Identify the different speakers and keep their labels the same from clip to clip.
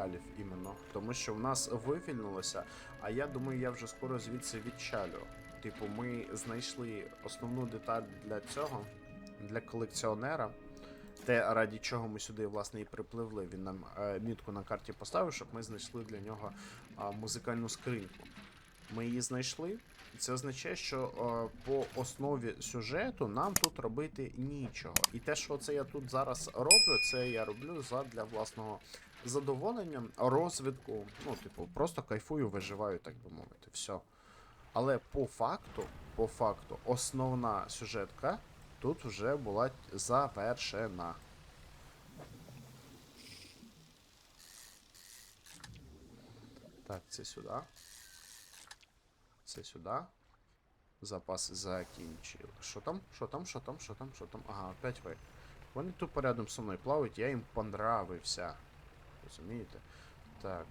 Speaker 1: матеріалів іменно. Тому що в нас вивільнилося, а я думаю, я вже скоро звідси відчалю. Типу, ми знайшли основну деталь для цього, для колекціонера. Те, раді чого ми сюди, власне, і припливли. Він нам е, мітку на карті поставив, щоб ми знайшли для нього а, музикальну скриньку. Ми її знайшли. і Це означає, що е, по основі сюжету нам тут робити нічого. І те, що це я тут зараз роблю, це я роблю задля власного задоволення, розвитку. Ну, типу, просто кайфую, виживаю, так би мовити. Все. Але по факту, по факту, основна сюжетка тут вже була завершена. Так, це сюди. Це сюди. Запас закінчив. Що там? Що там? Що там? Що там? Що там? Ага, опять ви. Вони тупо рядом со мною плавають, я їм понравився. Розумієте? Так,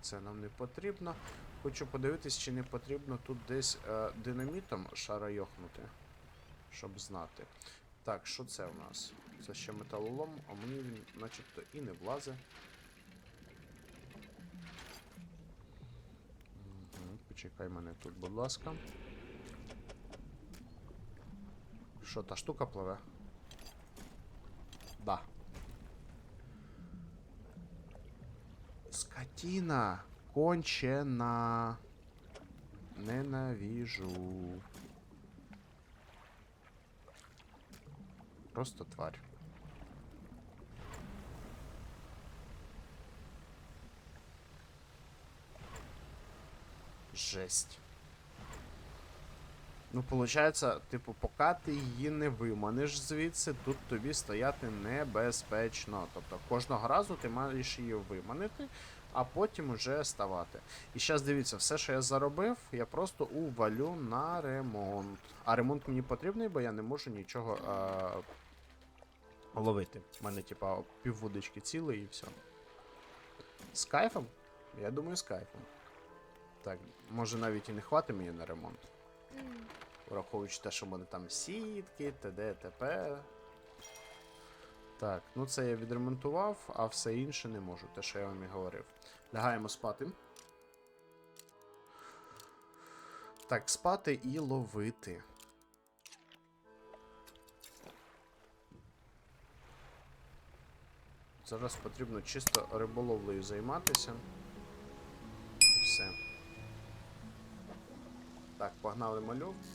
Speaker 1: це нам не потрібно. Хочу подивитись, чи не потрібно тут десь е, динамітом шарайохнути. Щоб знати. Так, що це у нас? Це ще металолом, а мені він начебто і не влазить. Мгм, Почекай мене тут, будь ласка. Що, та штука пливе? Скотина! Кончена! Ненавижу. Просто тварь. Жесть. Ну, получається, типу, поки ти її не виманиш звідси, тут тобі стояти небезпечно. Тобто кожного разу ти маєш її виманити, а потім уже ставати. І зараз дивіться, все, що я заробив, я просто увалю на ремонт. А ремонт мені потрібний, бо я не можу нічого а, ловити. У мене, типа, піввудочки ціле і все. З кайфом? Я думаю, з кайфом. Так, може навіть і не хватить мені на ремонт. Враховуючи те, що в мене там сітки, т.д. т.п. Так, ну це я відремонтував, а все інше не можу, те, що я вам і говорив. Лягаємо спати. Так, спати і ловити. Зараз потрібно чисто риболовлею займатися. Все. Так, погнали малюк.